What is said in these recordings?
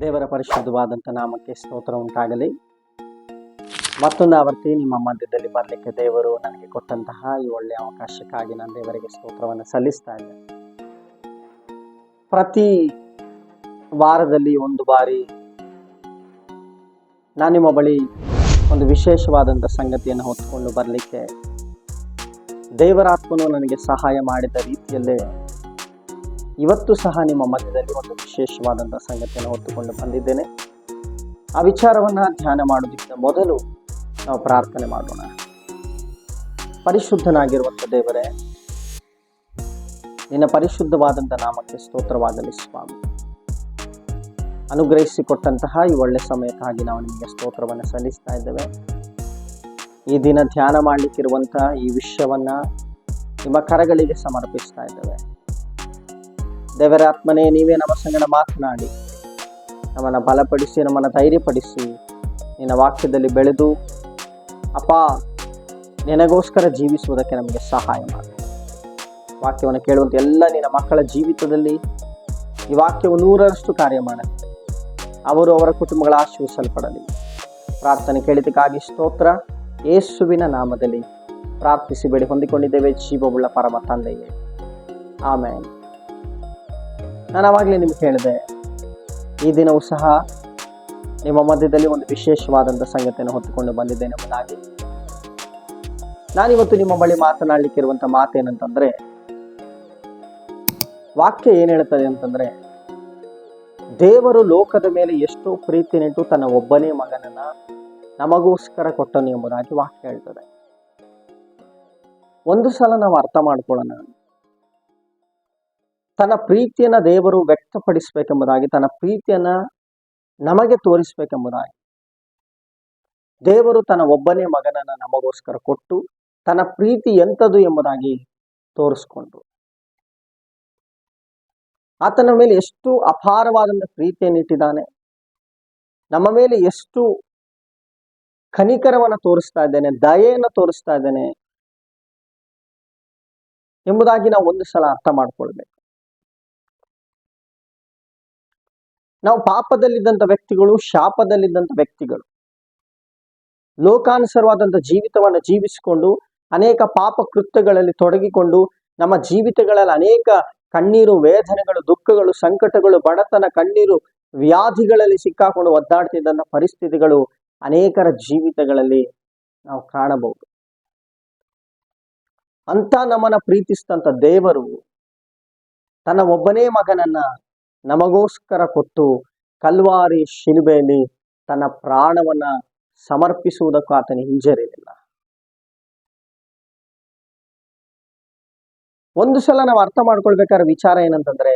ದೇವರ ಪರಿಶುದ್ಧವಾದಂಥ ನಾಮಕ್ಕೆ ಸ್ತೋತ್ರ ಉಂಟಾಗಲಿ. ಮತ್ತೊಂದು ಆವರ್ತಿ ನಿಮ್ಮ ಮಧ್ಯದಲ್ಲಿ ಬರಲಿಕ್ಕೆ ದೇವರು ನನಗೆ ಕೊಟ್ಟಂತಹ ಈ ಒಳ್ಳೆಯ ಅವಕಾಶಕ್ಕಾಗಿ ನಾನು ದೇವರಿಗೆ ಸ್ತೋತ್ರವನ್ನು ಸಲ್ಲಿಸ್ತಾ ಇದ್ದೇನೆ ಪ್ರತಿ ವಾರದಲ್ಲಿ ಒಂದು ಬಾರಿ ನಾನು ನಿಮ್ಮ ಬಳಿ ಒಂದು ವಿಶೇಷವಾದಂಥ ಸಂಗತಿಯನ್ನು ಹೊತ್ತುಕೊಂಡು ಬರಲಿಕ್ಕೆ ದೇವರಾತ್ಮನು ನನಗೆ ಸಹಾಯ ಮಾಡಿದ ರೀತಿಯಲ್ಲೇ ಇವತ್ತು ಸಹ ನಿಮ್ಮ ಮಧ್ಯದಲ್ಲಿ ಒಂದು ವಿಶೇಷವಾದಂಥ ಸಂಗತಿಯನ್ನು ಹೊತ್ತುಕೊಂಡು ಬಂದಿದ್ದೇನೆ. ಆ ವಿಚಾರವನ್ನು ಧ್ಯಾನ ಮಾಡೋದಕ್ಕಿಂತ ಮೊದಲು ನಾವು ಪ್ರಾರ್ಥನೆ ಮಾಡೋಣ. ಪರಿಶುದ್ಧನಾಗಿರುವಂಥ ದೇವರೇ, ನಿನ್ನ ಪರಿಶುದ್ಧವಾದಂಥ ನಾಮಕ್ಕೆ ಸ್ತೋತ್ರವಾಗಲಿ ಸ್ವಾಮಿ. ಅನುಗ್ರಹಿಸಿಕೊಟ್ಟಂತಹ ಈ ಒಳ್ಳೆ ಸಮಯಕ್ಕಾಗಿ ನಾವು ನಿಮಗೆ ಸ್ತೋತ್ರವನ್ನು ಸಲ್ಲಿಸ್ತಾ ಇದ್ದೇವೆ. ಈ ದಿನ ಧ್ಯಾನ ಮಾಡಲಿಕ್ಕಿರುವಂಥ ಈ ವಿಷಯವನ್ನ ನಿಮ್ಮ ಕರಗಳಿಗೆ ಸಮರ್ಪಿಸ್ತಾ ಇದ್ದೇವೆ. ದೇವರ ಆತ್ಮನೇ, ನೀವೇ ನಮ್ಮ ಸಂಗಡ ಮಾತನಾಡಿ. ನಮ್ಮನ್ನು ಬಲಪಡಿಸಿ, ನಮ್ಮನ್ನು ಧೈರ್ಯಪಡಿಸಿ, ನಿನ್ನ ವಾಕ್ಯದಲ್ಲಿ ಬೆಳೆದು, ಅಪ್ಪ, ನಿನಗೋಸ್ಕರ ಜೀವಿಸುವುದಕ್ಕೆ ನಮಗೆ ಸಹಾಯ ಮಾಡಿ. ವಾಕ್ಯವನ್ನು ಕೇಳುವಂಥ ಎಲ್ಲ ನಿನ್ನ ಮಕ್ಕಳ ಜೀವಿತದಲ್ಲಿ ಈ ವಾಕ್ಯವು ನೂರರಷ್ಟು ಕಾರ್ಯ ಮಾಡಲಿ. ಅವರು ಅವರ ಕುಟುಂಬಗಳ ಆಶೀರ್ವಿಸಲ್ಪಡಲಿ. ಪ್ರಾರ್ಥನೆ ಕೇಳಿದಕ್ಕಾಗಿ ಸ್ತೋತ್ರ. ಯೇಸುವಿನ ನಾಮದಲ್ಲಿ ಪ್ರಾರ್ಥಿಸಿ ಬೇಡಿ ಹೊಂದಿಕೊಂಡಿದ್ದೇವೆ. ಜೀವವುಳ್ಳ ಪರಮ ತಂದೆಯೇ. ಆಮೇಲೆ ನಾನು ಆವಾಗಲೇ ನಿಮ್ಗೆ ಹೇಳಿದೆ, ಈ ದಿನವೂ ಸಹ ನಿಮ್ಮ ಮಧ್ಯದಲ್ಲಿ ಒಂದು ವಿಶೇಷವಾದಂಥ ಸಂಗತಿಯನ್ನು ಹೊತ್ತುಕೊಂಡು ಬಂದಿದ್ದೇನೆ ಎಂಬುದಾಗಿ ನಾನಿವತ್ತು ನಿಮ್ಮ ಬಳಿ ಮಾತನಾಡಲಿಕ್ಕಿರುವಂಥ ಮಾತೇನಂತಂದರೆ, ವಾಕ್ಯ ಏನು ಹೇಳ್ತದೆ ಅಂತಂದ್ರೆ, ದೇವರು ಲೋಕದ ಮೇಲೆ ಎಷ್ಟು ಪ್ರೀತಿ ನೆಟ್ಟು ತನ್ನ ಒಬ್ಬನೇ ಮಗನನ್ನ ನಮಗೋಸ್ಕರ ಕೊಟ್ಟನು ಎಂಬುದಾಗಿ ವಾಕ್ಯ ಹೇಳ್ತದೆ. ಒಂದು ಸಲ ನಾವು ಅರ್ಥ ಮಾಡ್ಕೊಳ್ಳೋಣ. ತನ್ನ ಪ್ರೀತಿಯನ್ನ ದೇವರು ವ್ಯಕ್ತಪಡಿಸಬೇಕೆಂಬುದಾಗಿ, ತನ್ನ ಪ್ರೀತಿಯನ್ನ ನಮಗೆ ತೋರಿಸ್ಬೇಕೆಂಬುದಾಗಿ. ದೇವರು ತನ್ನ ಒಬ್ಬನೇ ಮಗನನ್ನ ನಮಗೋಸ್ಕರ ಕೊಟ್ಟು, ತನ್ನ ಪ್ರೀತಿ ಎಂಥದ್ದು ಎಂಬುದಾಗಿ ತೋರಿಸ್ಕೊಂಡ್ರು ಆತನ ಮೇಲೆ ಎಷ್ಟು ಅಪಾರವಾದಂಥ ಪ್ರೀತಿಯನ್ನು ಇಟ್ಟಿದ್ದಾನೆ. ನಮ್ಮ ಮೇಲೆ ಎಷ್ಟು ಕನಿಕರವನ್ನು ತೋರಿಸ್ತಾ ಇದ್ದೇನೆ, ದಯೆಯನ್ನು ತೋರಿಸ್ತಾ ಇದ್ದೇನೆ ಎಂಬುದಾಗಿ ನಾವು ಒಂದು ಸಲ ಅರ್ಥ ಮಾಡ್ಕೊಳ್ಬೇಕು. ನಾವು ಪಾಪದಲ್ಲಿದ್ದಂಥ ವ್ಯಕ್ತಿಗಳು, ಶಾಪದಲ್ಲಿದ್ದಂಥ ವ್ಯಕ್ತಿಗಳು. ಲೋಕಾನುಸರವಾದಂಥ ಜೀವಿತವನ್ನು ಜೀವಿಸಿಕೊಂಡು, ಅನೇಕ ಪಾಪ ಕೃತ್ಯಗಳಲ್ಲಿ ತೊಡಗಿಕೊಂಡು, ನಮ್ಮ ಜೀವಿತಗಳಲ್ಲಿ ಅನೇಕ ಕಣ್ಣೀರು, ವೇದನೆಗಳು, ದುಃಖಗಳು, ಸಂಕಟಗಳು, ಬಡತನ, ಕಣ್ಣೀರು ವ್ಯಾಧಿಗಳಲ್ಲಿ ಸಿಕ್ಕಾಕೊಂಡು ಒದ್ದಾಡ್ತಿದ್ದಂಥ ಪರಿಸ್ಥಿತಿಗಳು ಅನೇಕರ ಜೀವಿತಗಳಲ್ಲಿ ನಾವು ಕಾಣಬಹುದು. ಅಂತ ನಮ್ಮನ್ನ ಪ್ರೀತಿಸಿದಂಥ ದೇವರು ತನ್ನ ಒಬ್ಬನೇ ಮಗನನ್ನ ನಮಗೋಸ್ಕರ ಕೊಟ್ಟು ಕಲ್ವಾರಿ ಶಿಲುಬೆಯಲ್ಲಿ ತನ್ನ ಪ್ರಾಣವನ್ನ ಸಮರ್ಪಿಸುವುದಕ್ಕೂ ಆತನ ಹಿಂಜರಿಯಲಿಲ್ಲ. ಒಂದು ಸಲ ನಾವು ಅರ್ಥ ಮಾಡ್ಕೊಳ್ಬೇಕಾದ್ರೆ ವಿಚಾರ ಏನಂತಂದ್ರೆ,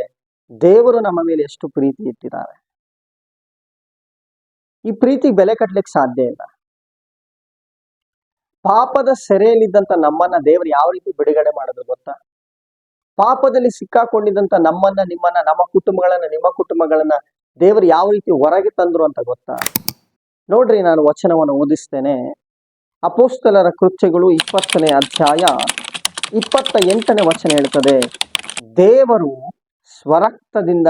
ದೇವರು ನಮ್ಮ ಮೇಲೆ ಎಷ್ಟು ಪ್ರೀತಿ ಇಟ್ಟಿದ್ದಾರೆ. ಈ ಪ್ರೀತಿ ಬೆಲೆ ಕಟ್ಟಲಿಕ್ಕೆ ಸಾಧ್ಯ ಇಲ್ಲ. ಪಾಪದ ಸೆರೆಯಲ್ಲಿದ್ದಂತ ನಮ್ಮನ್ನ ದೇವರು ಯಾವ ರೀತಿ ಬಿಡುಗಡೆ ಮಾಡಿದ್ರು ಗೊತ್ತಾ? ಪಾಪದಲ್ಲಿ ಸಿಕ್ಕಾಕೊಂಡಿದ್ದಂತ ನಮ್ಮನ್ನ, ನಿಮ್ಮನ್ನ, ನಮ್ಮ ಕುಟುಂಬಗಳನ್ನ, ನಿಮ್ಮ ಕುಟುಂಬಗಳನ್ನ ದೇವರು ಯಾವ ರೀತಿ ಹೊರಗೆ ತಂದ್ರು ಅಂತ ಗೊತ್ತಾ? ನೋಡ್ರಿ ನಾನು ವಚನವನ್ನು ಓದಿಸ್ತೇನೆ. ಅಪೋಸ್ತಲರ ಕೃತ್ಯಗಳು ಇಪ್ಪತ್ತನೇ ಅಧ್ಯಾಯ ಇಪ್ಪತ್ತ ಎಂಟನೇ ವಚನ ಹೇಳ್ತದೆ. ದೇವರು ಸ್ವರಕ್ತದಿಂದ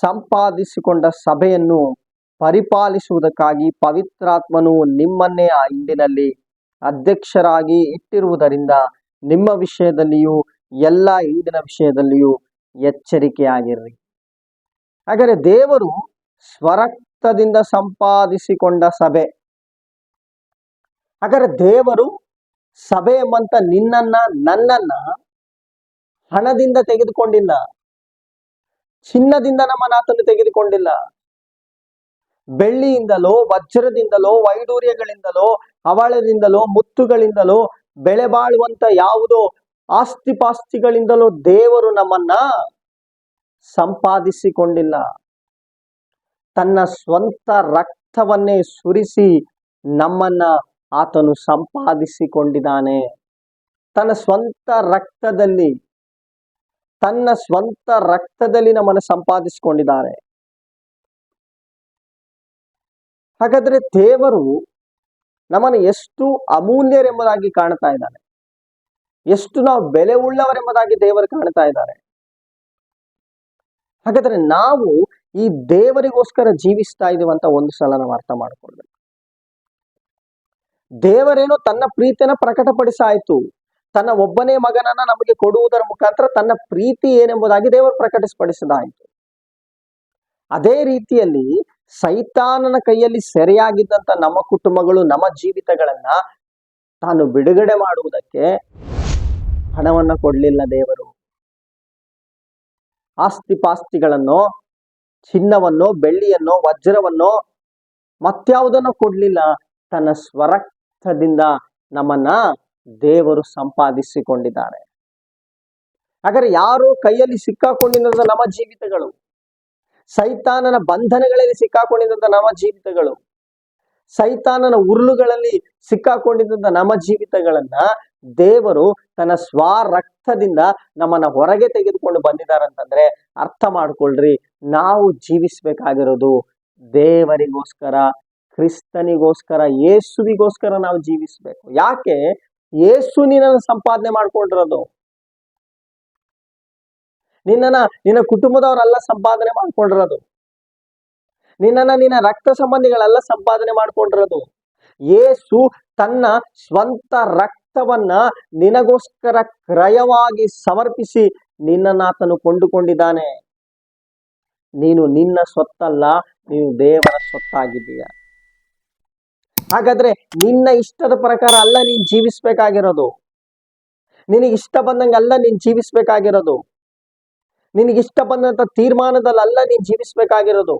ಸಂಪಾದಿಸಿಕೊಂಡ ಸಭೆಯನ್ನು ಪರಿಪಾಲಿಸುವುದಕ್ಕಾಗಿ ಪವಿತ್ರಾತ್ಮನು ನಿಮ್ಮನ್ನೇ ಆ ಹಿಂಡಿನಲ್ಲಿ ಅಧ್ಯಕ್ಷರಾಗಿ ಇಟ್ಟಿರುವುದರಿಂದ ನಿಮ್ಮ ವಿಷಯದಲ್ಲಿಯೂ ಎಲ್ಲ ಈಡಿನ ವಿಷಯದಲ್ಲಿಯೂ ಎಚ್ಚರಿಕೆಯಾಗಿರ್ರಿ. ಹಾಗಾದರೆ ದೇವರು ಸ್ವರಕ್ತದಿಂದ ಸಂಪಾದಿಸಿಕೊಂಡ ಸಭೆ. ಹಾಗಾದರೆ ದೇವರು ಸಭೆ ಎಂಬಂತ ನಿನ್ನನ್ನ, ನನ್ನನ್ನ ಹಣದಿಂದ ತೆಗೆದುಕೊಂಡಿಲ್ಲ. ಚಿನ್ನದಿಂದ ನಮ್ಮ ನಾತನ್ನು ತೆಗೆದುಕೊಂಡಿಲ್ಲ. ಬೆಳ್ಳಿಯಿಂದಲೋ, ವಜ್ರದಿಂದಲೋ, ವೈಡೂರ್ಯಗಳಿಂದಲೋ, ಹವಳದಿಂದಲೋ, ಮುತ್ತುಗಳಿಂದಲೋ ಬೆಳೆ ಬಾಳುವಂತ ಯಾವುದೋ ಆಸ್ತಿ ಪಾಸ್ತಿಗಳಿಂದಲೋ ದೇವರು ನಮ್ಮನ್ನ ಸಂಪಾದಿಸಿಕೊಂಡಿಲ್ಲ. ತನ್ನ ಸ್ವಂತ ರಕ್ತವನ್ನೇ ಸುರಿಸಿ ನಮ್ಮನ್ನ ಆತನು ಸಂಪಾದಿಸಿಕೊಂಡಿದ್ದಾನೆ. ತನ್ನ ಸ್ವಂತ ರಕ್ತದಲ್ಲಿ, ತನ್ನ ಸ್ವಂತ ರಕ್ತದಲ್ಲಿ ನಮ್ಮನ್ನು ಸಂಪಾದಿಸಿಕೊಂಡಿದ್ದಾರೆ. ಹಾಗಾದ್ರೆ ದೇವರು ನಮ್ಮನ್ನು ಎಷ್ಟು ಅಮೂಲ್ಯರೆಂಬುದಾಗಿ ಕಾಣ್ತಾ ಇದ್ದಾನೆ. ಎಷ್ಟು ನಾವು ಬೆಲೆ ಉಳ್ಳವರೆಂಬುದಾಗಿ ದೇವರು ಕಾಣ್ತಾ ಇದ್ದಾರೆ. ಹಾಗಾದ್ರೆ ನಾವು ಈ ದೇವರಿಗೋಸ್ಕರ ಜೀವಿಸ್ತಾ ಇದೀವಿ ಅಂತ ಒಂದು ಸಲ ನಾವು ಅರ್ಥ ಮಾಡ್ಕೊಳ್ಬೇಕು. ದೇವರೇನೋ ತನ್ನ ಪ್ರೀತಿಯನ್ನ ಪ್ರಕಟಪಡಿಸಾಯ್ತು. ತನ್ನ ಒಬ್ಬನೇ ಮಗನನ್ನ ನಮಗೆ ಕೊಡುವುದರ ಮುಖಾಂತರ ತನ್ನ ಪ್ರೀತಿ ಏನೆಂಬುದಾಗಿ ದೇವರು ಪ್ರಕಟಿಸಪಡಿಸಿದಾಯ್ತು. ಅದೇ ರೀತಿಯಲ್ಲಿ ಸೈತಾನನ ಕೈಯಲ್ಲಿ ಸೆರೆಯಾಗಿದ್ದಂತ ನಮ್ಮ ಕುಟುಂಬಗಳು, ನಮ್ಮ ಜೀವಿತಗಳನ್ನ ತಾನು ಬಿಡುಗಡೆ ಮಾಡುವುದಕ್ಕೆ ಹಣವನ್ನ ಕೊಡ್ಲಿಲ್ಲ ದೇವರು. ಆಸ್ತಿ ಪಾಸ್ತಿಗಳನ್ನು ಚಿನ್ನವನ್ನು, ಬೆಳ್ಳಿಯನ್ನು, ವಜ್ರವನ್ನು ಮತ್ಯಾವುದನ್ನು ಕೊಡ್ಲಿಲ್ಲ. ತನ್ನ ಸ್ವರಕ್ತದಿಂದ ನಮ್ಮನ್ನ ದೇವರು ಸಂಪಾದಿಸಿಕೊಂಡಿದ್ದಾರೆ. ಹಾಗಾದ್ರೆ ಯಾರು ಕೈಯಲ್ಲಿ ಸಿಕ್ಕಾಕೊಂಡಿದ್ದ ನಮ್ಮ ಜೀವಿತಗಳು? ಸೈತಾನನ ಬಂಧನಗಳಲ್ಲಿ ಸಿಕ್ಕಾಕೊಂಡಿದ್ದಂತ ನಮ್ಮ ಜೀವಿತಗಳು? ಸೈತಾನನ ಉರುಳುಗಳಲ್ಲಿ ಸಿಕ್ಕಾಕೊಂಡಿದ್ದಂತ ನಮ್ಮ ಜೀವಿತಗಳನ್ನ ದೇವರು ತನ್ನ ಸ್ವರಕ್ತದಿಂದ ನಮ್ಮನ್ನ ಹೊರಗೆ ತೆಗೆದುಕೊಂಡು ಬಂದಿದ್ದಾರಂತಂದ್ರೆ ಅರ್ಥ ಮಾಡ್ಕೊಳ್ರಿ, ನಾವು ಜೀವಿಸ್ಬೇಕಾಗಿರೋದು ದೇವರಿಗೋಸ್ಕರ, ಕ್ರಿಸ್ತನಿಗೋಸ್ಕರ, ಯೇಸುವಿಗೋಸ್ಕರ ನಾವು ಜೀವಿಸ್ಬೇಕು. ಯಾಕೆ? ಯೇಸು ನಿನ್ನನ್ನು ಸಂಪಾದನೆ ಮಾಡ್ಕೊಂಡಿರೋದು. ನಿನ್ನನ್ನ ನಿನ್ನ ಕುಟುಂಬದವರೆಲ್ಲ ಸಂಪಾದನೆ ಮಾಡ್ಕೊಂಡಿರೋದು. ನಿನ್ನನ್ನ ನಿನ್ನ ರಕ್ತ ಸಂಬಂಧಿಗಳೆಲ್ಲ ಸಂಪಾದನೆ ಮಾಡ್ಕೊಂಡಿರೋದು. ಯೇಸು ತನ್ನ ಸ್ವಂತ ರಕ್ತವನ್ನ ನಿನಗೋಸ್ಕರ ಕ್ರಯವಾಗಿ ಸಮರ್ಪಿಸಿ ನಿನ್ನ ನಾತನು ಕೊಂಡುಕೊಂಡಿದ್ದಾನೆ. ನೀನು ನಿನ್ನ ಸ್ವತ್ತಲ್ಲ, ನೀನು ದೇವರ ಸ್ವತ್ತಾಗಿದ್ದೀಯ. ಹಾಗಾದ್ರೆ ನಿನ್ನ ಇಷ್ಟದ ಪ್ರಕಾರ ಅಲ್ಲ ನೀನ್ ಜೀವಿಸ್ಬೇಕಾಗಿರೋದು. ನಿನಗೆ ಇಷ್ಟ ಬಂದಂಗೆ ಅಲ್ಲ ನೀನ್ ಜೀವಿಸ್ಬೇಕಾಗಿರೋದು. ನಿನಗಿಷ್ಟ ಬಂದಂತ ತೀರ್ಮಾನದಲ್ಲ ನೀನ್ ಜೀವಿಸ್ಬೇಕಾಗಿರೋದು.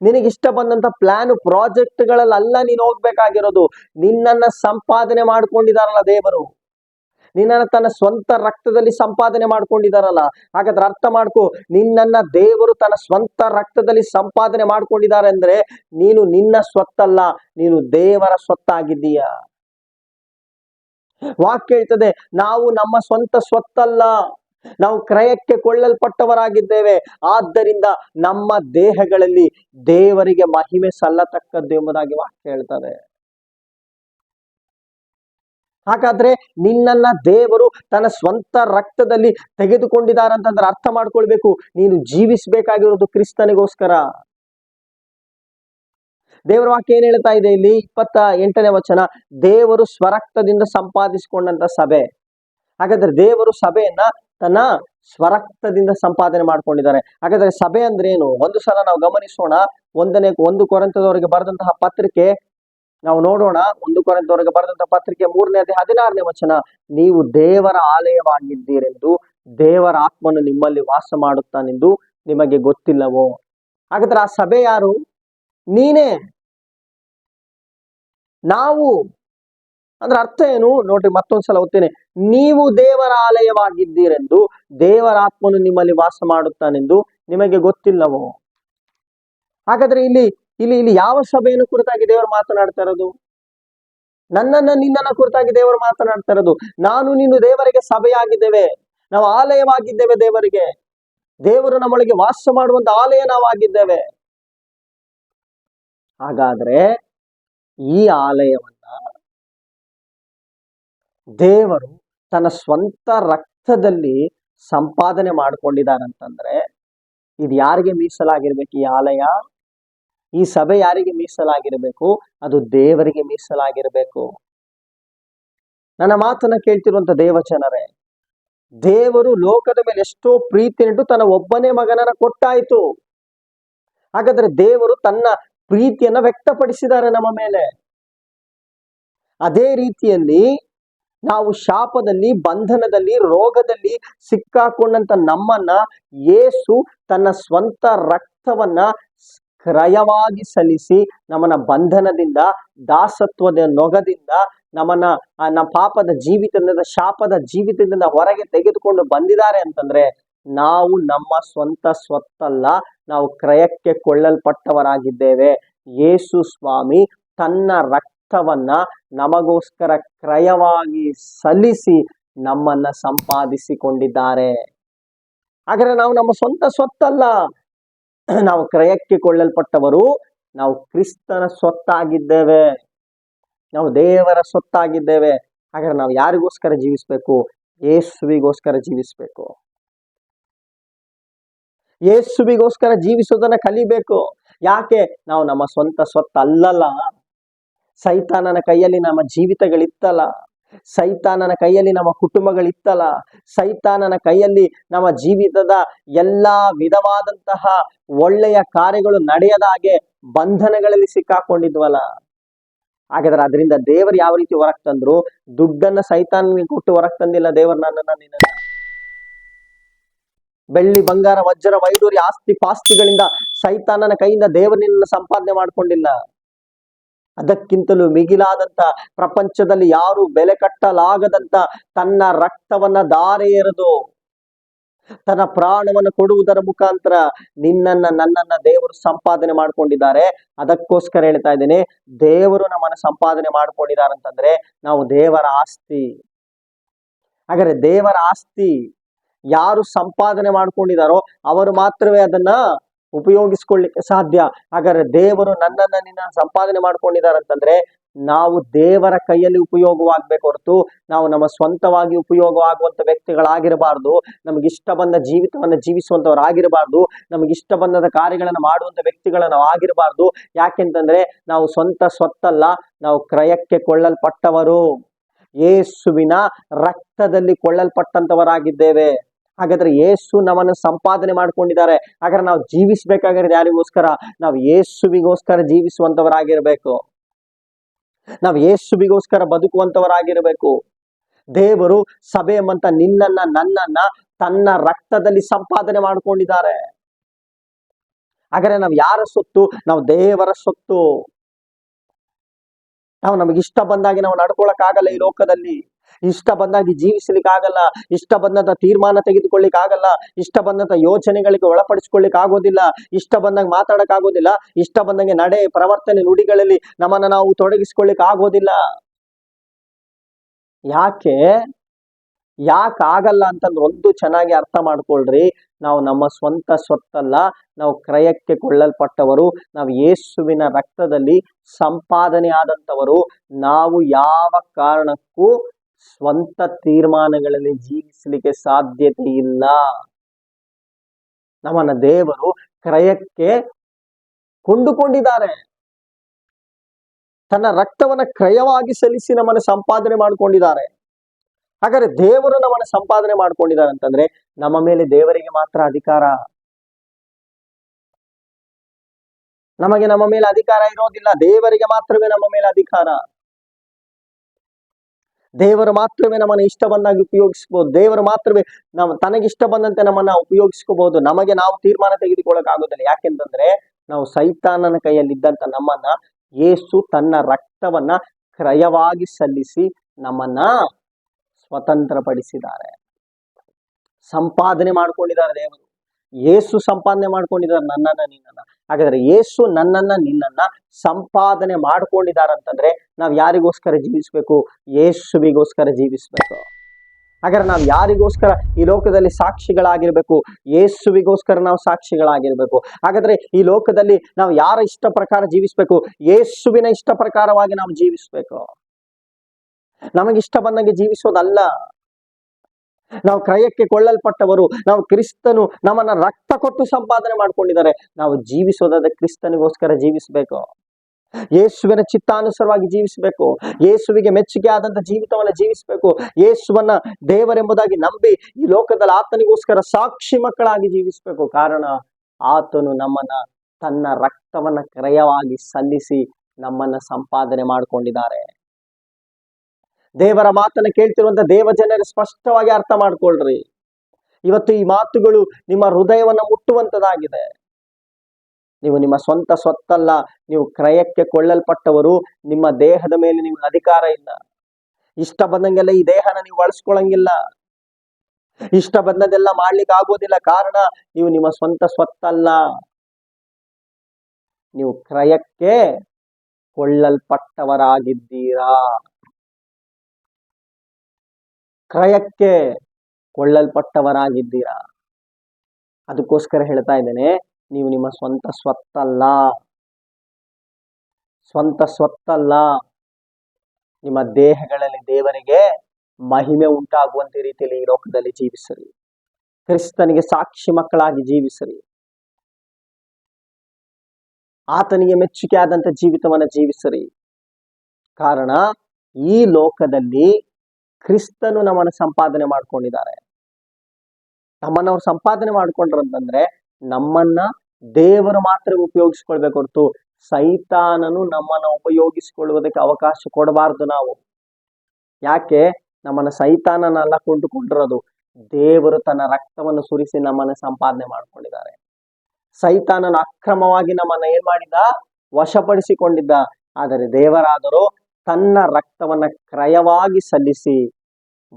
ನಿನಗೆ ಇಷ್ಟ ಬಂದಂತ ಪ್ಲಾನ್ ಪ್ರಾಜೆಕ್ಟ್ಗಳಲ್ಲ ನೀನು ಹೋಗ್ಬೇಕಾಗಿರೋದು. ನಿನ್ನನ್ನ ಸಂಪಾದನೆ ಮಾಡ್ಕೊಂಡಿದಾರಲ್ಲ ದೇವರು. ನಿನ್ನನ್ನು ತನ್ನ ಸ್ವಂತ ರಕ್ತದಲ್ಲಿ ಸಂಪಾದನೆ ಮಾಡ್ಕೊಂಡಿದಾರಲ್ಲ. ಹಾಗಾದ್ರೆ ಅರ್ಥ ಮಾಡ್ಕೋ, ನಿನ್ನನ್ನ ದೇವರು ತನ್ನ ಸ್ವಂತ ರಕ್ತದಲ್ಲಿ ಸಂಪಾದನೆ ಮಾಡ್ಕೊಂಡಿದ್ದಾರೆ ಅಂದ್ರೆ ನೀನು ನಿನ್ನ ಸ್ವತ್ತಲ್ಲ, ನೀನು ದೇವರ ಸ್ವತ್ತಾಗಿದ್ದೀಯ? ವಾಕ್ ಹೇಳ್ತದೆ, ನಾವು ನಮ್ಮ ಸ್ವಂತ ಸ್ವತ್ತಲ್ಲ. ನಾವು ಕ್ರಯಕ್ಕೆ ಕೊಳ್ಳಲ್ಪಟ್ಟವರಾಗಿದ್ದೇವೆ. ಆದ್ದರಿಂದ ನಮ್ಮ ದೇಹಗಳಲ್ಲಿ ದೇವರಿಗೆ ಮಹಿಮೆ ಸಲ್ಲತಕ್ಕದ್ದು ಎಂಬುದಾಗಿ ವಾಕ್ಯ ಹೇಳ್ತಾರೆ ಹಾಗಾದ್ರೆ ನಿನ್ನನ್ನ ದೇವರು ತನ್ನ ಸ್ವಂತ ರಕ್ತದಲ್ಲಿ ತೆಗೆದುಕೊಂಡಿದ್ದಾರೆ ಅಂತಂದ್ರೆ ಅರ್ಥ ಮಾಡ್ಕೊಳ್ಬೇಕು. ನೀನು ಜೀವಿಸಬೇಕಾಗಿರೋದು ಕ್ರಿಸ್ತನಿಗೋಸ್ಕರ. ದೇವರ ವಾಕ್ಯ ಏನ್ ಹೇಳ್ತಾ ಇದೆ ಇಲ್ಲಿ? ಇಪ್ಪತ್ತ ಎಂಟನೇ ವಚನ. ದೇವರು ಸ್ವರಕ್ತದಿಂದ ಸಂಪಾದಿಸಿಕೊಂಡಂತ ಸಭೆ. ಹಾಗಾದ್ರೆ ದೇವರು ಸಭೆಯನ್ನ ತನ್ನ ಸ್ವರಕ್ತದಿಂದ ಸಂಪಾದನೆ ಮಾಡ್ಕೊಂಡಿದ್ದಾರೆ. ಹಾಗಾದ್ರೆ ಸಭೆ ಅಂದ್ರೆ ಏನು? ಒಂದು ಸಲ ನಾವು ಗಮನಿಸೋಣ. ಒಂದನೇ, ಒಂದು ಕೊರಂತದವರಿಗೆ ಬರೆದಂತಹ ಪತ್ರಿಕೆ ನಾವು ನೋಡೋಣ. ಒಂದು ಕೊರಂತದವರಿಗೆ ಬರೆದಂತಹ ಪತ್ರಿಕೆ ಮೂರನೇ ಅದೇ ಹದಿನಾರನೇ ವಚನ. ನೀವು ದೇವರ ಆಲಯವಾಗಿದ್ದೀರೆಂದು, ದೇವರ ಆತ್ಮನು ನಿಮ್ಮಲ್ಲಿ ವಾಸ ಮಾಡುತ್ತಾನೆಂದು ನಿಮಗೆ ಗೊತ್ತಿಲ್ಲವೋ? ಹಾಗಾದ್ರೆ ಆ ಸಭೆ ಯಾರು? ನೀನೇ. ನಾವು. ಅಂದ್ರೆ ಅರ್ಥ ಏನು? ನೋಡ್ರಿ, ಮತ್ತೊಂದ್ಸಲ ಓದ್ತೇನೆ. ನೀವು ದೇವರ ಆಲಯವಾಗಿದ್ದೀರೆಂದು ದೇವರಾತ್ಮನು ನಿಮ್ಮಲ್ಲಿ ವಾಸ ಮಾಡುತ್ತಾನೆಂದು ನಿಮಗೆ ಗೊತ್ತಿಲ್ಲವೋ? ಹಾಗಾದ್ರೆ ಇಲ್ಲಿ ಇಲ್ಲಿ ಇಲ್ಲಿ ಯಾವ ಸಭೆಯನ್ನು ಕುರಿತಾಗಿ ದೇವರು ಮಾತನಾಡ್ತಾ ಇರೋದು? ನನ್ನನ್ನ ನಿನ್ನನ್ನ ಕುರಿತಾಗಿ ದೇವರು ಮಾತನಾಡ್ತಾ ಇರೋದು. ನಾನು ನೀನು ದೇವರಿಗೆ ಸಭೆಯಾಗಿದ್ದೇವೆ. ನಾವು ಆಲಯವಾಗಿದ್ದೇವೆ ದೇವರಿಗೆ. ದೇವರು ನಮ್ಮೊಳಗೆ ವಾಸ ಮಾಡುವಂತ ಆಲಯ ನಾವಾಗಿದ್ದೇವೆ. ಹಾಗಾದ್ರೆ ಈ ಆಲಯವನ್ನ ದೇವರು ತನ್ನ ಸ್ವಂತ ರಕ್ತದಲ್ಲಿ ಸಂಪಾದನೆ ಮಾಡಿಕೊಂಡಿದ್ದಾರಂತಂದ್ರೆ ಇದು ಯಾರಿಗೆ ಮೀಸಲಾಗಿರ್ಬೇಕು ಈ ಆಲಯ? ಈ ಸಭೆ ಯಾರಿಗೆ ಮೀಸಲಾಗಿರ್ಬೇಕು? ಅದು ದೇವರಿಗೆ ಮೀಸಲಾಗಿರ್ಬೇಕು. ನನ್ನ ಮಾತನ್ನ ಕೇಳ್ತಿರುವಂತ ದೇವಚನರೇ ದೇವರು ಲೋಕದ ಮೇಲೆ ಎಷ್ಟೋ ಪ್ರೀತಿ ಇಟ್ಟು ತನ್ನ ಒಬ್ಬನೇ ಮಗನನ್ನ ಕೊಟ್ಟಾಯ್ತು. ಹಾಗಾದ್ರೆ ದೇವರು ತನ್ನ ಪ್ರೀತಿಯನ್ನ ವ್ಯಕ್ತಪಡಿಸಿದ್ದಾರೆ ನಮ್ಮ ಮೇಲೆ. ಅದೇ ರೀತಿಯಲ್ಲಿ ನಾವು ಶಾಪದಲ್ಲಿ, ಬಂಧನದಲ್ಲಿ, ರೋಗದಲ್ಲಿ ಸಿಕ್ಕಾಕೊಂಡಂತ ನಮ್ಮನ್ನ ಏಸು ತನ್ನ ಸ್ವಂತ ರಕ್ತವನ್ನ ಕ್ರಯವಾಗಿ ಸಲ್ಲಿಸಿ ನಮ್ಮನ್ನ ಬಂಧನದಿಂದ, ದಾಸತ್ವದ ನೊಗದಿಂದ, ನಮ್ಮನ್ನ ನಮ್ಮ ಪಾಪದ ಜೀವಿತದಿಂದ, ಶಾಪದ ಜೀವಿತದಿಂದ ಹೊರಗೆ ತೆಗೆದುಕೊಂಡು ಬಂದಿದ್ದಾರೆ ಅಂತಂದ್ರೆ ನಾವು ನಮ್ಮ ಸ್ವಂತ ಸ್ವತ್ತಲ್ಲ, ನಾವು ಕ್ರಯಕ್ಕೆ ಕೊಳ್ಳಲ್ಪಟ್ಟವರಾಗಿದ್ದೇವೆ. ಯೇಸು ಸ್ವಾಮಿ ತನ್ನ ರಕ್ತವನ್ನ ನಮಗೋಸ್ಕರ ಕ್ರಯವಾಗಿ ಸಲ್ಲಿಸಿ ನಮ್ಮನ್ನ ಸಂಪಾದಿಸಿಕೊಂಡಿದ್ದಾರೆ. ಹಾಗಾದ್ರೆ ನಾವು ನಮ್ಮ ಸ್ವಂತ ಸ್ವತ್ತಲ್ಲ. ನಾವು ಕ್ರಯಕ್ಕೆ ಕೊಳ್ಳಲ್ಪಟ್ಟವರು ನಾವು ಕ್ರಿಸ್ತನ ಸ್ವತ್ತಾಗಿದ್ದೇವೆ. ನಾವು ದೇವರ ಸ್ವತ್ತಾಗಿದ್ದೇವೆ. ಹಾಗಾದ್ರೆ ನಾವು ಯಾರಿಗೋಸ್ಕರ ಜೀವಿಸ್ಬೇಕು? ಯೇಸುವಿಗೋಸ್ಕರ ಜೀವಿಸ್ಬೇಕು. ಯೇಸುವಿಗೋಸ್ಕರ ಜೀವಿಸೋದನ್ನ ಕಲಿಬೇಕು. ಯಾಕೆ? ನಾವು ನಮ್ಮ ಸ್ವಂತ ಸ್ವತ್ತ ಅಲ್ಲಲ್ಲ ಸೈತಾನನ ಕೈಯಲ್ಲಿ ನಮ್ಮ ಜೀವಿತಗಳಿತ್ತಲ್ಲ, ಸೈತಾನನ ಕೈಯಲ್ಲಿ ನಮ್ಮ ಕುಟುಂಬಗಳಿತ್ತಲ್ಲ, ಸೈತಾನನ ಕೈಯಲ್ಲಿ ನಮ್ಮ ಜೀವಿತದ ಎಲ್ಲಾ ವಿಧವಾದಂತಹ ಒಳ್ಳೆಯ ಕಾರ್ಯಗಳು ನಡೆಯದ ಹಾಗೆ ಬಂಧನಗಳಲ್ಲಿ ಸಿಕ್ಕಾಕೊಂಡಿದ್ವಲ್ಲ. ಹಾಗಾದ್ರೆ ಅದರಿಂದ ದೇವರು ಯಾವ ರೀತಿ ಹೊರಗ್ ತಂದ್ರು? ದುಡ್ಡನ್ನ ಸೈತಾನಿಗೆ ಕೊಟ್ಟು ಹೊರಗ್ ತಂದಿಲ್ಲ ದೇವರು ನನ್ನನ್ನ ನಿನ್ನ ಬೆಳ್ಳಿ, ಬಂಗಾರ, ವಜ್ರ, ವೈಡೂರಿ, ಆಸ್ತಿ, ಪಾಸ್ತಿಗಳಿಂದ ಸೈತಾನನ ಕೈಯಿಂದ ದೇವರು ನಿನ್ನ ಸಂಪಾದನೆ ಮಾಡ್ಕೊಂಡಿಲ್ಲ. ಅದಕ್ಕಿಂತಲೂ ಮಿಗಿಲಾದಂತ ಪ್ರಪಂಚದಲ್ಲಿ ಯಾರು ಬೆಲೆ ಕಟ್ಟಲಾಗದಂತ ತನ್ನ ರಕ್ತವನ್ನ ದಾರೆ ಎರೆದು ತನ್ನ ಪ್ರಾಣವನ್ನು ಕೊಡುವುದರ ಮುಖಾಂತರ ನಿನ್ನನ್ನ ನನ್ನನ್ನ ದೇವರು ಸಂಪಾದನೆ ಮಾಡ್ಕೊಂಡಿದ್ದಾರೆ. ಅದಕ್ಕೋಸ್ಕರ ಹೇಳ್ತಾ ಇದ್ದೇನೆ, ದೇವರು ನಮ್ಮನ್ನ ಸಂಪಾದನೆ ಮಾಡ್ಕೊಂಡಿದ್ದಾರೆ ಅಂತಂದ್ರೆ ನಾವು ದೇವರ ಆಸ್ತಿ. ಹಾಗಾದ್ರೆ ದೇವರ ಆಸ್ತಿ ಯಾರು ಸಂಪಾದನೆ ಮಾಡ್ಕೊಂಡಿದಾರೋ ಅವರು ಮಾತ್ರವೇ ಅದನ್ನ ಉಪಯೋಗಿಸ್ಕೊಳ್ಳಿಕ್ಕೆ ಸಾಧ್ಯ. ಹಾಗಾದ್ರೆ ದೇವರು ನನ್ನನ್ನ ನಿನ್ನ ಸಂಪಾದನೆ ಮಾಡ್ಕೊಂಡಿದ್ದಾರೆ ಅಂತಂದ್ರೆ ನಾವು ದೇವರ ಕೈಯಲ್ಲಿ ಉಪಯೋಗವಾಗಬೇಕು ಹೊರತು ನಾವು ನಮ್ಮ ಸ್ವಂತವಾಗಿ ಉಪಯೋಗವಾಗುವಂತ ವ್ಯಕ್ತಿಗಳಾಗಿರಬಾರ್ದು. ನಮ್ಗೆ ಇಷ್ಟ ಬಂದ ಜೀವಿತವನ್ನು ನಮ್ಗೆ ಇಷ್ಟ ಬಂದದ ಕಾರ್ಯಗಳನ್ನು ಮಾಡುವಂತ ವ್ಯಕ್ತಿಗಳನ್ನು ನಾವು ಆಗಿರಬಾರ್ದು. ಯಾಕೆಂತಂದ್ರೆ ನಾವು ಸ್ವಂತ ಸ್ವತ್ತಲ್ಲ, ನಾವು ಕ್ರಯಕ್ಕೆ ಕೊಳ್ಳಲ್ಪಟ್ಟವರು. ಯೇಸುವಿನ ರಕ್ತದಲ್ಲಿ ಕೊಳ್ಳಲ್ಪಟ್ಟಂತವರಾಗಿದ್ದೇವೆ. ಹಾಗಾದ್ರೆ ಯೇಸು ನಮ್ಮನ್ನು ಸಂಪಾದನೆ ಮಾಡ್ಕೊಂಡಿದ್ದಾರೆ. ಹಾಗಾದ್ರೆ ನಾವು ಜೀವಿಸ್ಬೇಕಾಗಿರೋದು ಯಾರಿಗೋಸ್ಕರ? ನಾವು ಯೇಸುವಿಗೋಸ್ಕರ ಜೀವಿಸುವಂತವರಾಗಿರ್ಬೇಕು. ನಾವು ಯೇಸುವಿಗೋಸ್ಕರ ಬದುಕುವಂತವರಾಗಿರ್ಬೇಕು. ದೇವರು ಸಭೆ ಎಂಬಂತ ನಿನ್ನನ್ನ, ನನ್ನನ್ನ, ತನ್ನ ರಕ್ತದಲ್ಲಿ ಸಂಪಾದನೆ ಮಾಡ್ಕೊಂಡಿದ್ದಾರೆ. ಹಾಗಾದ್ರೆ ನಾವು ಯಾರ ಸೊತ್ತು? ನಾವು ದೇವರ ಸೊತ್ತು. ನಾವು ನಮಗಿಷ್ಟ ಬಂದಾಗಿ ನಾವು ನಡ್ಕೊಳಕ್ ಆಗಲ್ಲ ಈ ಲೋಕದಲ್ಲಿ. ಇಷ್ಟ ಬಂದಾಗ ಜೀವಿಸ್ಲಿಕ್ಕೆ ಆಗಲ್ಲ ಇಷ್ಟ ಬಂದಂತ ತೀರ್ಮಾನ ತೆಗೆದುಕೊಳ್ಳಿಕ್ ಆಗಲ್ಲ ಇಷ್ಟ ಬಂದಂತ ಯೋಚನೆಗಳಿಗೆ ಒಳಪಡಿಸ್ಕೊಳ್ಳಿಕ್ ಆಗೋದಿಲ್ಲ, ಇಷ್ಟ ಬಂದಾಗ ಮಾತಾಡಕ್ ಆಗೋದಿಲ್ಲ, ಇಷ್ಟ ಬಂದಂಗೆ ನಡೆ ಪ್ರವರ್ತನೆ ನುಡಿಗಳಲ್ಲಿ ನಮ್ಮನ್ನ ನಾವು ತೊಡಗಿಸ್ಕೊಳ್ಳಿಕ್ ಆಗೋದಿಲ್ಲ. ಯಾಕೆ? ಯಾಕೆ ಆಗಲ್ಲ ಅಂತಂದ್ರೆ ಒಂದು ಚೆನ್ನಾಗಿ ಅರ್ಥ ಮಾಡ್ಕೊಳ್ರಿ, ನಾವು ನಮ್ಮ ಸ್ವಂತ ಸ್ವತ್ತಲ್ಲ, ನಾವು ಕ್ರಯಕ್ಕೆ ಕೊಳ್ಳಲ್ಪಟ್ಟವರು, ನಾವು ಯೇಸುವಿನ ರಕ್ತದಲ್ಲಿ ಸಂಪಾದನೆ ಆದಂತವರು ನಾವು ಯಾವ ಕಾರಣಕ್ಕೂ ಸ್ವಂತ ತೀರ್ಮಾನಗಳಲ್ಲಿ ಜೀವಿಸಲಿಕ್ಕೆ ಸಾಧ್ಯತೆ ಇಲ್ಲ ನಮ್ಮನ್ನ ದೇವರು ಕ್ರಯಕ್ಕೆ ಕೊಂಡುಕೊಂಡಿದ್ದಾರೆ. ತನ್ನ ರಕ್ತವನ್ನ ಕ್ರಯವಾಗಿ ಸಲ್ಲಿಸಿ ನಮ್ಮನ್ನ ಸಂಪಾದನೆ ಮಾಡ್ಕೊಂಡಿದ್ದಾರೆ. ಹಾಗಾದ್ರೆ ದೇವರು ನಮ್ಮನ್ನ ಸಂಪಾದನೆ ಮಾಡ್ಕೊಂಡಿದ್ದಾರೆ ಅಂತಂದ್ರೆ ನಮ್ಮ ಮೇಲೆ ದೇವರಿಗೆ ಮಾತ್ರ ಅಧಿಕಾರ. ನಮಗೆ ನಮ್ಮ ಮೇಲೆ ಅಧಿಕಾರ ಇರೋದಿಲ್ಲ. ದೇವರಿಗೆ ಮಾತ್ರವೇ ನಮ್ಮ ಮೇಲೆ ಅಧಿಕಾರ. ದೇವರು ಮಾತ್ರವೇ ನಮ್ಮನ್ನ ಇಷ್ಟ ಬಂದಾಗಿ ಉಪಯೋಗಿಸ್ಬೋದು. ದೇವರು ಮಾತ್ರವೇ ನಾವು ತನಗಿಷ್ಟ ಬಂದಂತೆ ನಮ್ಮನ್ನ ಉಪಯೋಗಿಸ್ಕೋಬಹುದು. ನಮಗೆ ನಾವು ತೀರ್ಮಾನ ತೆಗೆದುಕೊಳ್ಳಕ್ ಆಗೋದಿಲ್ಲ ಯಾಕೆಂತಂದ್ರೆ ನಾವು ಸೈತಾನನ ಕೈಯಲ್ಲಿ ಇದ್ದಂತ ನಮ್ಮನ್ನ ಯೇಸು ತನ್ನ ರಕ್ತವನ್ನ ಕ್ರಯವಾಗಿ ಸಲ್ಲಿಸಿ ನಮ್ಮನ್ನ ಸ್ವತಂತ್ರಪಡಿಸಿದ್ದಾರೆ. ಸಂಪಾದನೆ ಮಾಡ್ಕೊಂಡಿದ್ದಾರೆ ದೇವರು. ಏಸು ಸಂಪಾದನೆ ಮಾಡ್ಕೊಂಡಿದ್ದಾರೆ ನನ್ನನ್ನ ನಿನ್ನನ್ನ. ಹಾಗಾದ್ರೆ ಯೇಸು ನನ್ನನ್ನ ನಿನ್ನನ್ನ ಸಂಪಾದನೆ ಮಾಡ್ಕೊಂಡಿದ್ದಾರೆ ಅಂತಂದ್ರೆ ನಾವ್ ಯಾರಿಗೋಸ್ಕರ ಜೀವಿಸ್ಬೇಕು? ಯೇಸುವಿಗೋಸ್ಕರ ಜೀವಿಸ್ಬೇಕು. ಹಾಗಾದ್ರೆ ನಾವು ಯಾರಿಗೋಸ್ಕರ ಈ ಲೋಕದಲ್ಲಿ ಸಾಕ್ಷಿಗಳಾಗಿರ್ಬೇಕು? ಯೇಸುವಿಗೋಸ್ಕರ ನಾವು ಸಾಕ್ಷಿಗಳಾಗಿರ್ಬೇಕು. ಹಾಗಾದ್ರೆ ಈ ಲೋಕದಲ್ಲಿ ನಾವು ಯಾರ ಇಷ್ಟ ಪ್ರಕಾರ ಜೀವಿಸ್ಬೇಕು? ಯೇಸುವಿನ ಇಷ್ಟ ಪ್ರಕಾರವಾಗಿ ನಾವು ಜೀವಿಸ್ಬೇಕು. ನಮಗಿಷ್ಟ ಬಂದಂಗೆ ಜೀವಿಸೋದಲ್ಲ. ನಾವು ಕ್ರಯಕ್ಕೆ ಕೊಳ್ಳಲ್ಪಟ್ಟವರು, ನಾವು ಕ್ರಿಸ್ತನು ನಮ್ಮನ್ನ ರಕ್ತ ಕೊಟ್ಟು ಸಂಪಾದನೆ ಮಾಡ್ಕೊಂಡಿದ್ದಾರೆ. ನಾವು ಜೀವಿಸೋದಾದ ಕ್ರಿಸ್ತನಿಗೋಸ್ಕರ ಜೀವಿಸಬೇಕು. ಯೇಸುವಿನ ಚಿತ್ತಾನುಸಾರವಾಗಿ ಜೀವಿಸಬೇಕು. ಯೇಸುವಿಗೆ ಮೆಚ್ಚುಗೆ ಆದಂತ ಜೀವಿತವನ್ನ ಜೀವಿಸಬೇಕು. ಯೇಸುವನ್ನ ದೇವರೆಂಬುದಾಗಿ ನಂಬಿ ಈ ಲೋಕದಲ್ಲಿ ಆತನಿಗೋಸ್ಕರ ಸಾಕ್ಷಿ ಮಕ್ಕಳಾಗಿ ಜೀವಿಸಬೇಕು. ಕಾರಣ ಆತನು ನಮ್ಮನ್ನ ತನ್ನ ರಕ್ತವನ್ನ ಕ್ರಯವಾಗಿ ಸಲ್ಲಿಸಿ ನಮ್ಮನ್ನ ಸಂಪಾದನೆ ಮಾಡ್ಕೊಂಡಿದ್ದಾರೆ. ದೇವರ ಮಾತನ್ನ ಕೇಳ್ತಿರುವಂತ ದೇವ ಜನರು ಸ್ಪಷ್ಟವಾಗಿ ಅರ್ಥ ಮಾಡ್ಕೊಳ್ರಿ. ಇವತ್ತು ಈ ಮಾತುಗಳು ನಿಮ್ಮ ಹೃದಯವನ್ನು ಮುಟ್ಟುವಂತದಾಗಿದೆ ನೀವು ನಿಮ್ಮ ಸ್ವಂತ ಸ್ವತ್ತಲ್ಲ, ನೀವು ಕ್ರಯಕ್ಕೆ ಕೊಳ್ಳಲ್ಪಟ್ಟವರು, ನಿಮ್ಮ ದೇಹದ ಮೇಲೆ ನಿಮ್ಗೆ ಅಧಿಕಾರ ಇಲ್ಲ. ಇಷ್ಟ ಬಂದಂಗೆಲ್ಲ ಈ ದೇಹನ ನೀವು ಬಳಸ್ಕೊಳ್ಳಂಗಿಲ್ಲ ಇಷ್ಟ ಬಂದದೆಲ್ಲ ಮಾಡ್ಲಿಕ್ಕೆ ಆಗೋದಿಲ್ಲ ಕಾರಣ ನೀವು ನಿಮ್ಮ ಸ್ವಂತ ಸ್ವತ್ತಲ್ಲ. ನೀವು ಕ್ರಯಕ್ಕೆ ಕೊಳ್ಳಲ್ಪಟ್ಟವರಾಗಿದ್ದೀರಾ. ಕ್ರಯಕ್ಕೆ ಕೊಳ್ಳಲ್ಪಟ್ಟವರಾಗಿದ್ದೀರಾ? ಅದಕ್ಕೋಸ್ಕರ ಹೇಳ್ತಾ ಇದ್ದೇನೆ, ನೀವು ನಿಮ್ಮ ಸ್ವಂತ ಸ್ವತ್ತಲ್ಲ. ಸ್ವಂತ ಸ್ವತ್ತಲ್ಲ. ನಿಮ್ಮ ದೇಹಗಳಲ್ಲಿ ದೇವರಿಗೆ ಮಹಿಮೆ ಉಂಟಾಗುವಂತ ರೀತಿಯಲ್ಲಿ ಈ ಲೋಕದಲ್ಲಿ ಜೀವಿಸಿರಿ ಕ್ರಿಸ್ತನಿಗೆ ಸಾಕ್ಷಿ ಮಕ್ಕಳಾಗಿ ಜೀವಿಸಿರಿ ಆತನಿಗೆ ಮೆಚ್ಚುಗೆ ಆದಂತ ಜೀವಿತವನ್ನ ಜೀವಿಸರಿ ಕಾರಣ, ಈ ಲೋಕದಲ್ಲಿ ಕ್ರಿಸ್ತನು ನಮ್ಮನ್ನು ಸಂಪಾದನೆ ಮಾಡ್ಕೊಂಡಿದ್ದಾರೆ. ನಮ್ಮನ್ನ ಅವ್ರು ಸಂಪಾದನೆ ಮಾಡ್ಕೊಂಡ್ರಂತಂದ್ರೆ ನಮ್ಮನ್ನ ದೇವರು ಮಾತ್ರ ಉಪಯೋಗಿಸ್ಕೊಳ್ಬೇಕು ಹೊರತು ಸೈತಾನನು ನಮ್ಮನ್ನ ಉಪಯೋಗಿಸ್ಕೊಳ್ಳುವುದಕ್ಕೆ ಅವಕಾಶ ಕೊಡಬಾರ್ದು ನಾವು. ಯಾಕೆ? ನಮ್ಮನ್ನ ಸೈತಾನನೆಲ್ಲ ಕೊಂಡುಕೊಂಡಿರೋದು. ದೇವರು ತನ್ನ ರಕ್ತವನ್ನು ಸುರಿಸಿ ನಮ್ಮನ್ನ ಸಂಪಾದನೆ ಮಾಡ್ಕೊಂಡಿದ್ದಾರೆ. ಸೈತಾನನ ಅಕ್ರಮವಾಗಿ ನಮ್ಮನ್ನ ಏನ್ ಮಾಡಿದ? ವಶಪಡಿಸಿಕೊಂಡಿದ್ದ. ಆದರೆ ದೇವರಾದರೂ ತನ್ನ ರಕ್ತವನ್ನ ಕ್ರಯವಾಗಿ ಸಲ್ಲಿಸಿ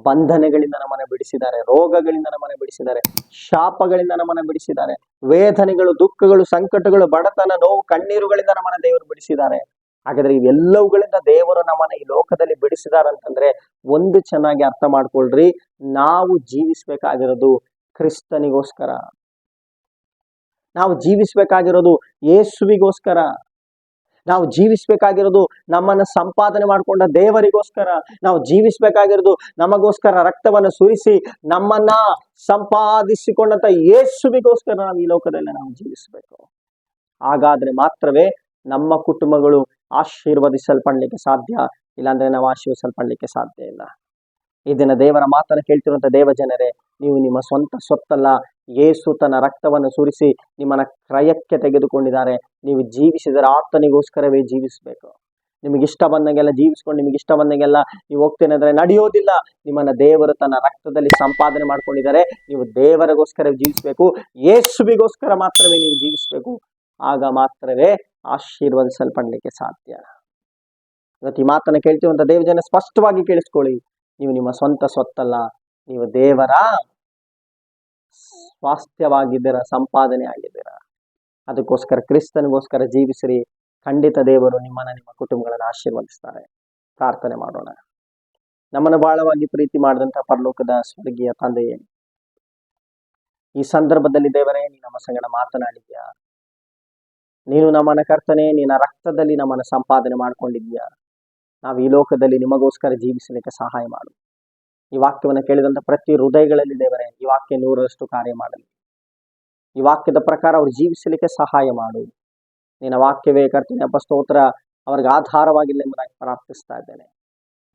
ಬಂಧನಗಳಿಂದ ನಮ್ಮನ್ನ ಬಿಡಿಸಿದ್ದಾರೆ, ರೋಗಗಳಿಂದ ನಮ್ಮನ್ನ ಬಿಡಿಸಿದ್ದಾರೆ, ಶಾಪಗಳಿಂದ ನಮ್ಮನ್ನ ಬಿಡಿಸಿದ್ದಾರೆ, ವೇದನೆಗಳು, ದುಃಖಗಳು, ಸಂಕಟಗಳು, ಬಡತನ, ನೋವು, ಕಣ್ಣೀರುಗಳಿಂದ ನಮ್ಮನ್ನ ದೇವರು ಬಿಡಿಸಿದ್ದಾರೆ. ಹಾಗಾದ್ರೆ ಇವೆಲ್ಲವುಗಳಿಂದ ದೇವರು ನಮ್ಮನ್ನ ಈ ಲೋಕದಲ್ಲಿ ಬಿಡಿಸಿದಾರಂತಂದ್ರೆ ಒಂದು ಚೆನ್ನಾಗಿ ಅರ್ಥ ಮಾಡ್ಕೊಳ್ರಿ, ನಾವು ಜೀವಿಸ್ಬೇಕಾಗಿರೋದು ಕ್ರಿಸ್ತನಿಗೋಸ್ಕರ. ನಾವು ಜೀವಿಸ್ಬೇಕಾಗಿರೋದು ಯೇಸುವಿಗೋಸ್ಕರ. ನಾವು ಜೀವಿಸಬೇಕಾಗಿರೋದು ನಮ್ಮನ್ನ ಸಂಪಾದನೆ ಮಾಡಿಕೊಂಡ ದೇವರಿಗೋಸ್ಕರ, ನಾವು ಜೀವಿಸಬೇಕಾಗಿರೋದು ನಮಗೋಸ್ಕರ ರಕ್ತವನ್ನು ಸುರಿಸಿ, ನಮ್ಮನ್ನ ಸಂಪಾದಿಸಿಕೊಂಡಂತ ಯೇಸುವಿಗೋಸ್ಕರ ನಾವು ಈ ಲೋಕದಲ್ಲಿ ನಾವು ಜೀವಿಸಬೇಕು. ಹಾಗಾದ್ರೆ ಮಾತ್ರವೇ ನಮ್ಮ ಕುಟುಂಬಗಳು ಆಶೀರ್ವದಿಸಲ್ಪಡ್ಲಿಕ್ಕೆ ಸಾಧ್ಯ, ಇಲ್ಲಾಂದ್ರೆ ನಾವು ಆಶೀರ್ವಿಸಲ್ಪಡ್ಲಿಕ್ಕೆ ಸಾಧ್ಯ ಇಲ್ಲ. ಇದನ್ನ ದಿನ ದೇವರ ಮಾತನ್ನು ಕೇಳ್ತಿರುವಂತ ದೇವ ಜನರೇ ನೀವು ನಿಮ್ಮ ಸ್ವಂತ ಸ್ವತ್ತಲ್ಲ ಯೇಸು ತನ್ನ ರಕ್ತವನ್ನು ಸುರಿಸಿ ನಿಮ್ಮನ್ನ ಕ್ರಯಕ್ಕೆ ತೆಗೆದುಕೊಂಡಿದ್ದಾರೆ. ನೀವು ಜೀವಿಸಿದರೆ ಆತನಿಗೋಸ್ಕರವೇ ಜೀವಿಸಬೇಕು. ನಿಮಗೆ ಇಷ್ಟ ಬಂದಂಗೆಲ್ಲ ಜೀವಿಸ್ಕೊಂಡು ನಿಮಗೆ ಇಷ್ಟ ಬಂದಂಗೆಲ್ಲ ನೀವು ಹೋಗ್ತೇನೆ ಅಂದರೆ ನಡೆಯೋದಿಲ್ಲ. ನಿಮ್ಮನ್ನ ದೇವರು ತನ್ನ ರಕ್ತದಲ್ಲಿ ಸಂಪಾದನೆ ಮಾಡ್ಕೊಂಡಿದ್ದಾರೆ. ನೀವು ದೇವರಿಗೋಸ್ಕರ ಜೀವಿಸಬೇಕು ಯೇಸುವಿಗೋಸ್ಕರ ಮಾತ್ರವೇ ನೀವು ಜೀವಿಸಬೇಕು. ಆಗ ಮಾತ್ರವೇ ಆಶೀರ್ವದಿಸಲ್ಪಡಲಿಕ್ಕೆ ಸಾಧ್ಯ. ಇವತ್ತು ಈ ಮಾತನ್ನು ಕೇಳ್ತೀವಂತ ದೇವಜನ ಸ್ಪಷ್ಟವಾಗಿ ಕೇಳಿಸ್ಕೊಳ್ಳಿ. ನೀವು ನಿಮ್ಮ ಸ್ವಂತ ಸ್ವತ್ತಲ್ಲ ನೀವು ದೇವರ ಸ್ವಾಸ್ಥ್ಯವಾಗಿದ್ದೀರ, ಸಂಪಾದನೆ ಆಗಿದ್ದೀರ? ಅದಕ್ಕೋಸ್ಕರ ಕ್ರಿಸ್ತನಿಗೋಸ್ಕರ ಜೀವಿಸಿರಿ. ಖಂಡಿತ ದೇವರು ನಿಮ್ಮನ್ನ ನಿಮ್ಮ ಕುಟುಂಬಗಳನ್ನು ಆಶೀರ್ವದಿಸ್ತಾರೆ. ಪ್ರಾರ್ಥನೆ ಮಾಡೋಣ. ನಮ್ಮನ್ನು ಬಹಳವಾಗಿ ಪ್ರೀತಿ ಮಾಡಿದಂತಹ ಪರಲೋಕದ ಸ್ವರ್ಗೀಯ ತಂದೆಯೇ, ಈ ಸಂದರ್ಭದಲ್ಲಿ ದೇವರೇ, ನೀ ನಮ್ಮ ಸಂಗಡ ಮಾತನಾಡಿದ್ಯಾ? ನೀನು ನಮ್ಮನ್ನ ಕರ್ತನೆ ನಿನ್ನ ರಕ್ತದಲ್ಲಿ ನಮ್ಮನ್ನು ಸಂಪಾದನೆ ಮಾಡ್ಕೊಂಡಿದ್ಯಾ? ನಾವು ಈ ಲೋಕದಲ್ಲಿ ನಿಮಗೋಸ್ಕರ ಜೀವಿಸಲಿಕ್ಕೆ ಸಹಾಯ ಮಾಡು. ಈ ವಾಕ್ಯವನ್ನು ಕೇಳಿದಂಥ ಪ್ರತಿ ಹೃದಯಗಳಲ್ಲಿ ದೇವರೇ, ಈ ವಾಕ್ಯ ನೂರರಷ್ಟು ಕಾರ್ಯ ಮಾಡಲಿ ಈ ವಾಕ್ಯದ ಪ್ರಕಾರ ಅವ್ರು ಜೀವಿಸಲಿಕ್ಕೆ ಸಹಾಯ ಮಾಡು. ನಿನ್ನ ವಾಕ್ಯವೇ ಕರ್ತನೆ, ಅಪ್ಪ ಸ್ತೋತ್ರ ಅವ್ರಿಗೆ ಆಧಾರವಾಗಿಲ್ಲ ಎಂಬುದಾಗಿ ಪ್ರಾರ್ಥಿಸ್ತಾ ಇದ್ದೇನೆ.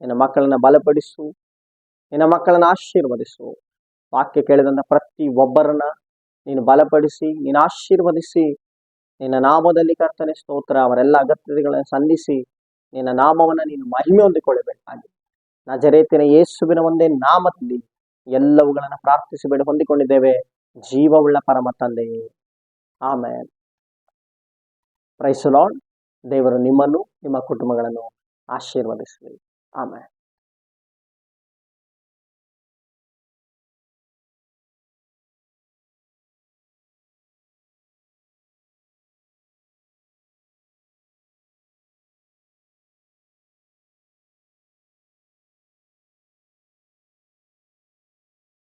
ನಿನ್ನ ಮಕ್ಕಳನ್ನ ಬಲಪಡಿಸು, ನಿನ್ನ ಮಕ್ಕಳನ್ನ ಆಶೀರ್ವದಿಸು. ವಾಕ್ಯ ಕೇಳಿದಂತ ಪ್ರತಿ ಒಬ್ಬರನ್ನ ನೀನು ಬಲಪಡಿಸಿ, ನೀನು ಆಶೀರ್ವದಿಸಿ, ನಿನ್ನ ನಾಮದಲ್ಲಿ ಕರ್ತನೆ ಸ್ತೋತ್ರ, ಅವರೆಲ್ಲ ಅಗತ್ಯತೆಗಳನ್ನು ಸಂಧಿಸಿ ನಿನ್ನ ನಾಮವನ್ನ ನೀನು ಮಹಿಮೆ ಹೊಂದಿಕೊಳ್ಳಬೇಕಾಗಿ ನಜರೇತಿನ ಯೇಸುವಿನ ಒಂದೇ ನಾಮದಲ್ಲಿ ಎಲ್ಲವುಗಳನ್ನು ಪ್ರಾರ್ಥಿಸಿ ಬೇಡ ಹೊಂದಿಕೊಂಡಿದ್ದೇವೆ. ಜೀವವುಳ್ಳ ಪರಮ ತಂದೆಯೇ ಆಮೇಲೆ ಪ್ರೈಸಲಾಡ್ ದೇವರು ನಿಮ್ಮನ್ನು, ನಿಮ್ಮ ಕುಟುಂಬಗಳನ್ನು ಆಶೀರ್ವದಿಸಲಿ. ಆಮೇಲೆ